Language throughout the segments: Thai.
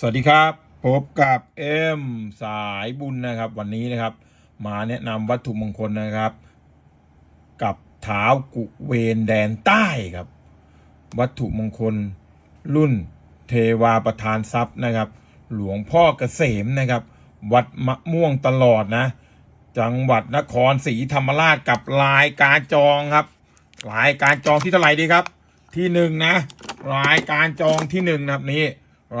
สวัสดีครับพบกับเอ็มสายบุญนะครับ วันนี้นะครับ มาแนะนำวัตถุมงคลนะครับ กับเท้ากุเวนแดนใต้ครับ วัตถุมงคล รุ่นเทวาประธานทรัพย์นะครับ หลวงพ่อเกษมนะครับ วัดมะม่วงตลอดนะ จังหวัดนครศรีธรรมราชกับรายการจองครับรายการจองที่เท่าไหร่ดีครับ ที่หนึ่งนะรายการจองที่หนึ่งนะครับนี่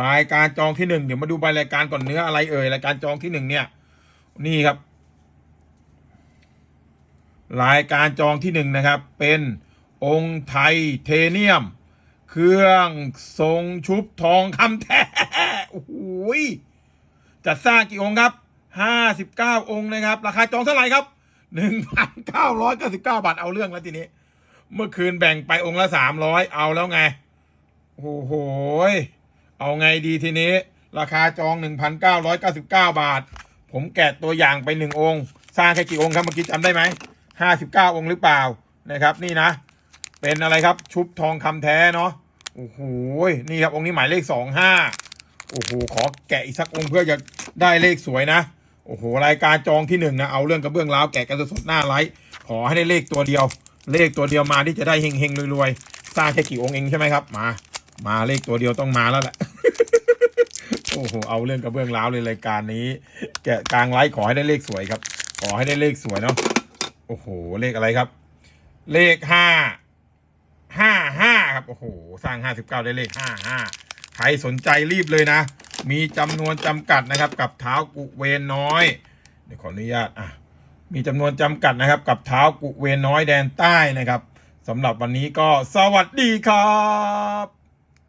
รายการจองที่หนึ่งเดี๋ยวมาดูใบรายการก่อนเนื้ออะไรเอ่ยรายการจองที่หนึ่งเนี่ย นี่ครับ รายการจองที่หนึ่งนะครับ เป็นองค์ไทเทเนียม เครื่องทรงชุบทองคำแท้โอ้โหยจัดสร้างกี่องค์ครับห้าสิบเก้าองค์นะครับ ราคาจองเท่าไหร่ครับหนึ่งพันเก้าร้อยเก้าสิบเก้าบาทเอาเรื่องแล้วทีนี้ เมื่อคืนแบ่งไปองค์ละสามร้อยเอาแล้วไง โอ้โหย เอาไงดีทีนี้ ราคาจองหนึ่งพันเก้าร้อยเก้าสิบเก้าบาท ผมแกะตัวอย่างไปหนึ่งองค์ สร้างแค่กี่องค์ครับเมื่อกี้จำได้ไหมห้าสิบเก้าองค์หรือเปล่านะครับ นี่นะ เป็นอะไรครับชุบทองคำแท้เนาะโอ้โหนี่ครับองค์นี้หมายเลขสองห้าโอ้โหขอแกะอีกสักองค์เพื่อจะได้เลขสวยนะโอ้โหรายการจองที่หนึ่งนะเอาเรื่องกระเบื้องร้าวแกะกันสดๆหน้าไลฟ์ขอให้ได้เลขตัวเดียว เลขตัวเดียวมาที่จะได้เฮงๆรวยๆสร้างแค่กี่องค์เองใช่ไหมครับ มา มาเลขตัวเดียวต้องมาแล้วแหละ โอ้โหเอาเรื่องกระเบื้องร้าวเลยรายการนี้แกะกลางไลฟ์ขอให้ได้เลขสวยครับ ขอให้ได้เลขสวยเนาะโอ้โหเลขอะไรครับ เลขห้าห้าห้าครับโอ้โหสร้างห้าสิบเก้าได้เลขห้าห้าใครสนใจรีบเลยนะ มีจำนวนจำกัดนะครับ กับเท้ากุเวนน้อยเดี๋ยวขออนุญาตอะมีจำนวนจำกัดนะครับ กับเท้ากุเวนน้อยแดนใต้นะครับสำหรับวันนี้ก็สวัสดีครับ